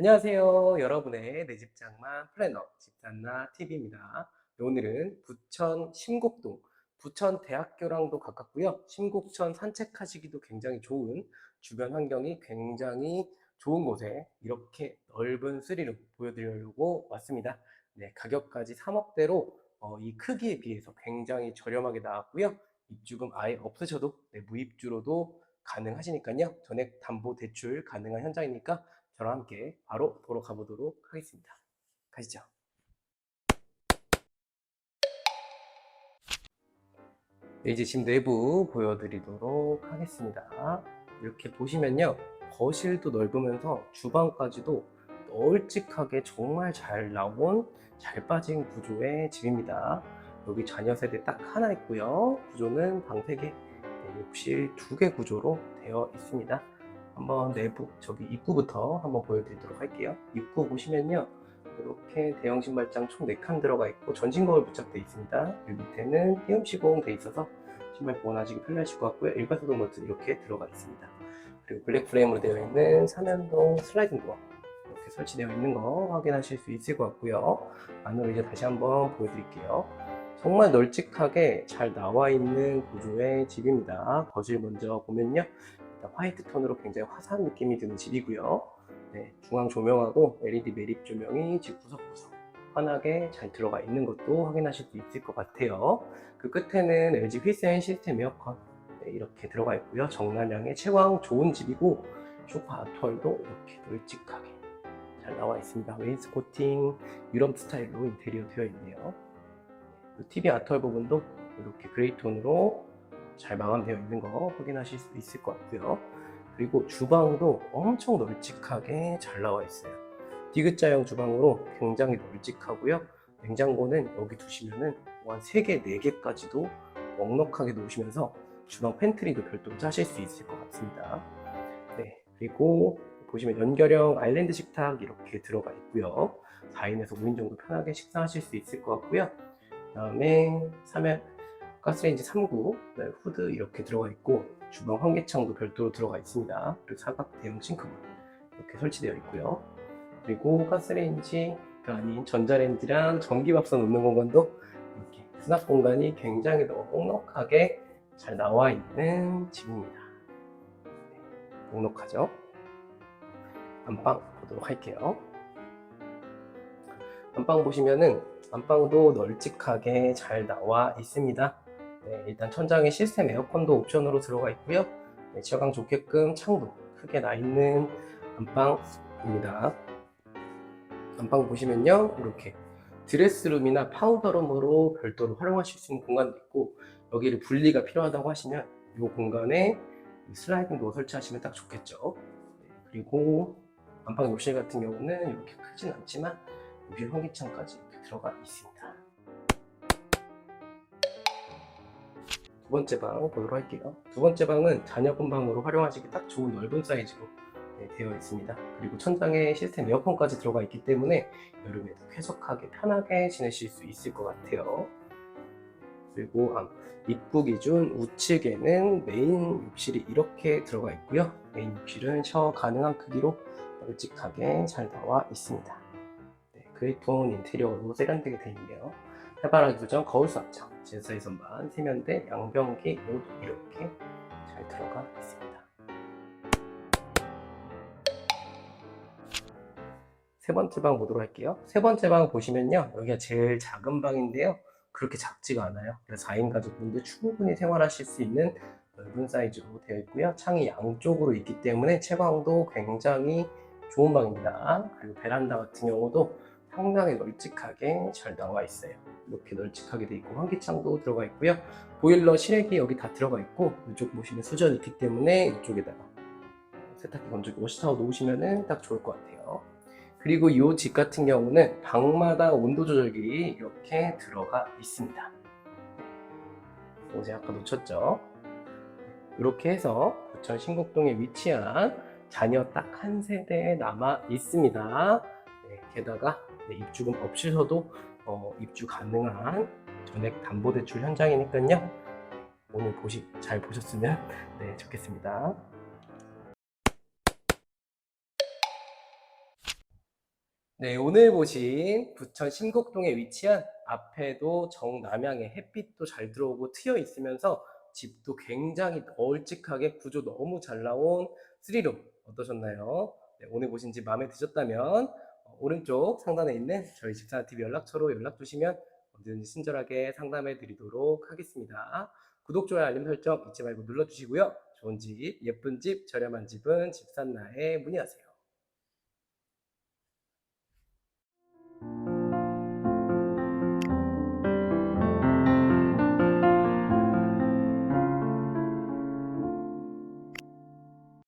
안녕하세요. 여러분의 내 집 장만 플래너 집단나 TV입니다. 오늘은 부천 심곡동 부천 대학교랑도 가깝고요. 심곡천 산책하시기도 굉장히 좋은 주변 환경이 굉장히 좋은 곳에 이렇게 넓은 스리룸 보여드리려고 왔습니다. 네, 가격까지 3억대로 어, 이 크기에 비해서 굉장히 저렴하게 나왔고요. 입주금 아예 없으셔도 네, 무입주로도 가능하시니까요. 전액 담보 대출 가능한 현장이니까 저랑 함께 바로 보러 가보도록 하겠습니다. 가시죠. 네, 이제 집 내부 보여드리도록 하겠습니다. 이렇게 보시면요. 거실도 넓으면서 주방까지도 널찍하게 정말 잘 나온 잘 빠진 구조의 집입니다. 여기 자녀 세대 딱 하나 있고요. 구조는 방 3개, 욕실 2개 구조로 되어 있습니다. 한번 내부 저기 입구부터 한번 보여드리도록 할게요. 입구 보시면요. 이렇게 대형 신발장 총 4칸 들어가 있고 전신 거울 부착되어 있습니다. 여기 밑에는 띄움 시공 되어 있어서 신발 보관하시기 편리하실 것 같고요. 일괄소동 버튼 이렇게 들어가 있습니다. 그리고 블랙 프레임으로 되어 있는 삼연동 슬라이딩 도어 이렇게 설치되어 있는 거 확인하실 수 있을 것 같고요. 안으로 이제 다시 한번 보여드릴게요. 정말 널찍하게 잘 나와 있는 구조의 집입니다. 거실 먼저 보면요. 화이트 톤으로 굉장히 화사한 느낌이 드는 집이고요. 네, 중앙 조명하고 LED 매립 조명이 집 구석구석 환하게 잘 들어가 있는 것도 확인하실 수 있을 것 같아요. 그 끝에는 LG 휘센 시스템 에어컨 네, 이렇게 들어가 있고요. 정남향의 채광 좋은 집이고 소파 아트월도 이렇게 널찍하게 잘 나와 있습니다. 웨인스코팅 유럽 스타일로 인테리어 되어 있네요. TV 아트월 부분도 이렇게 그레이 톤으로 잘 마감되어 있는 거 확인하실 수 있을 것 같고요. 그리고 주방도 엄청 널찍하게 잘 나와 있어요. 디귿자형 주방으로 굉장히 널찍하고요. 냉장고는 여기 두시면은 한 3개, 4개까지도 넉넉하게 놓으시면서 주방 팬트리도 별도로 짜실 수 있을 것 같습니다. 네, 그리고 보시면 연결형 아일랜드 식탁 이렇게 들어가 있고요. 4인에서 5인 정도 편하게 식사하실 수 있을 것 같고요. 그 다음에 3연 가스레인지 3구 네, 후드 이렇게 들어가 있고 주방 환기창도 별도로 들어가 있습니다. 그리고 사각 대형 싱크볼 이렇게 설치되어 있고요. 그리고 가스레인지가 아닌 전자레인지랑 전기밥솥 놓는 공간도 이렇게 수납 공간이 굉장히 넉넉하게 잘 나와 있는 집입니다. 네, 넉넉하죠? 안방 보도록 할게요. 안방 보시면은 안방도 널찍하게 잘 나와 있습니다. 네, 일단 천장에 시스템 에어컨도 옵션으로 들어가 있고요. 네, 채광 좋게끔 창도 크게 나 있는 안방입니다. 안방 보시면요, 이렇게 드레스룸이나 파우더룸으로 별도로 활용하실 수 있는 공간도 있고 여기를 분리가 필요하다고 하시면 이 공간에 슬라이딩 도어 설치하시면 딱 좋겠죠. 네, 그리고 안방 욕실 같은 경우는 이렇게 크진 않지만 욕실 환기창까지 이렇게 들어가 있습니다. 두 번째 방 보도록 할게요. 두 번째 방은 자녀분 방으로 활용하시기 딱 좋은 넓은 사이즈로 네, 되어 있습니다. 그리고 천장에 시스템 에어컨까지 들어가 있기 때문에 여름에도 쾌적하게 편하게 지내실 수 있을 것 같아요. 그리고 아, 입구 기준 우측에는 메인 욕실이 이렇게 들어가 있고요. 메인 욕실은 샤워 가능한 크기로 널찍하게 잘 나와 있습니다. 네, 그레이톤 인테리어로 세련되게 되어 있네요. 해바라기 구정 거울 수압장 제사의 선반 세면대 양변기 모두 이렇게 잘 들어가 있습니다. 세 번째 방 보도록 할게요. 세 번째 방 보시면요. 여기가 제일 작은 방인데요. 그렇게 작지가 않아요. 그래서 4인 가족분들 충분히 생활하실 수 있는 넓은 사이즈로 되어 있고요. 창이 양쪽으로 있기 때문에 채광도 굉장히 좋은 방입니다. 그리고 베란다 같은 경우도 상당히 널찍하게 잘 나와 있어요. 이렇게 널찍하게 돼 있고 환기창도 들어가 있고요. 보일러 실외기 여기 다 들어가 있고 이쪽 보시면 수전이 있기 때문에 이쪽에다가 세탁기 건조기 워시타워 놓으시면 딱 좋을 것 같아요. 그리고 이 집 같은 경우는 방마다 온도 조절기 이렇게 들어가 있습니다. 어제 아까 놓쳤죠? 이렇게 해서 부천 신곡동에 위치한 자녀 딱 한 세대 남아 있습니다. 네, 게다가 네, 입주금 없이서도 어, 입주 가능한 전액 담보대출 현장이니까요. 오늘 보시 잘 보셨으면 네, 좋겠습니다. 네, 오늘 보신 부천 신곡동에 위치한 앞에도 정남향의 햇빛도 잘 들어오고 트여 있으면서 집도 굉장히 널찍하게 구조 너무 잘 나온 쓰리룸 어떠셨나요? 네, 오늘 보신 집 마음에 드셨다면 어, 오른쪽 상단에 있는 저희 집사TV 연락처로 연락 주시면 언제든지 친절하게 상담해 드리도록 하겠습니다. 구독, 좋아요, 알림 설정 잊지 말고 눌러주시고요. 좋은 집, 예쁜 집, 저렴한 집은 집산나에 문의하세요.